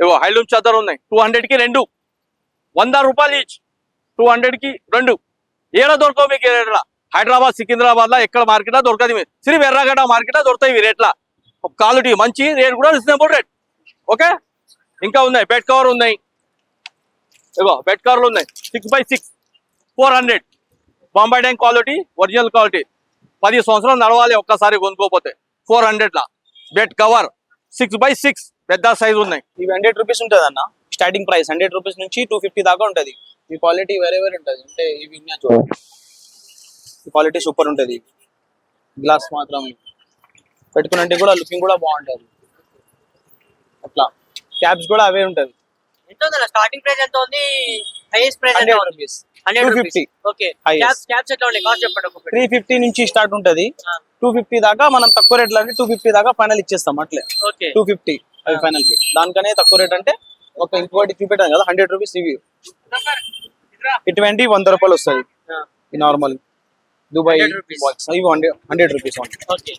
ఇగో హైలూమ్ చదర్ ఉన్నాయి. టూ హండ్రెడ్కి రెండు. వంద రూపాయలు ఈచ్. టూ హండ్రెడ్కి రెండు. ఏడ దొరకవు మీకు రేట్ల? హైదరాబాద్ సికింద్రాబాద్లో ఎక్కడ మార్కెటా దొరకదు మీరు శ్రీ ఎర్రగడ్డ మార్కెటా దొరుకుతాయి ఈ రేట్ల. క్వాలిటీ మంచి రేట్ కూడా రీజనబుల్ రేట్. ఓకే? ఇంకా ఉన్నాయి. బెడ్ కవర్ ఉన్నాయి. ఇగో బెడ్ కవర్లు ఉన్నాయి. Six by six. Four hundred. Bombay tank quality original quality. పది సంవత్సరాలు నడవాలి ఒక్కసారి కొనుక్కోపోతే four హండ్రెడ్లా. Bed cover. Six by six. పెద్ద సైజ్ ఉన్నాయి. ఇవి హండ్రెడ్ రూపీస్ ఉంటుంది అన్న స్టార్టింగ్ ప్రైస్ హండ్రెడ్ రూపీస్ నుంచి టూ ఫిఫ్టీ దాకా ఉంటుంది. ఈ క్వాలిటీ వేరే వేరే ఉంటుంది. అంటే ఇవి ఉన్నాయి చూడండి ఈ క్వాలిటీ సూపర్ ఉంటుంది. గ్లాస్ మాత్రం పెట్టుకున్నట్టు కూడా లుకింగ్ కూడా బాగుంటుంది. అట్లా. క్యాప్స్ కూడా అవే ఉంటుంది. ఎంత ఉంది స్టార్టింగ్ ప్రైస్ ఎంత ఉంది? హైయెస్ట్ ప్రైస్ ఎంత హండ్రెడ్ ఉంది rupees hundred 250. Rupees okay Highest. Caps caps ఎట్లా ఉన్నాయి కాస్ట్ చెప్పండి త్రీ ఫిఫ్టీ నుంచి స్టార్ట్ ఉంటుంది. టూ ఫిఫ్టీ దాకా మనం తక్కువ రేట్లో అంటే టూ ఫిఫ్టీ దాకా ఫైనల్ ఇచ్చేస్తాం అట్లే. ఓకే టూ ఫిఫ్టీ అవి ఫైనల్ దానికనే తక్కువ రేట్ అంటే ఒక ఇంకోటి చూపెట్టాను కదా హండ్రెడ్ రూపీస్ ఇవి. ఇటువంటి వంద రూపాయలు వస్తుంది ఈ నార్మల్ దుబాయ్ 100 rupees. బాక్స్ ఇవి హండ్రెడ్ హండ్రెడ్ రూపీస్ ఓకే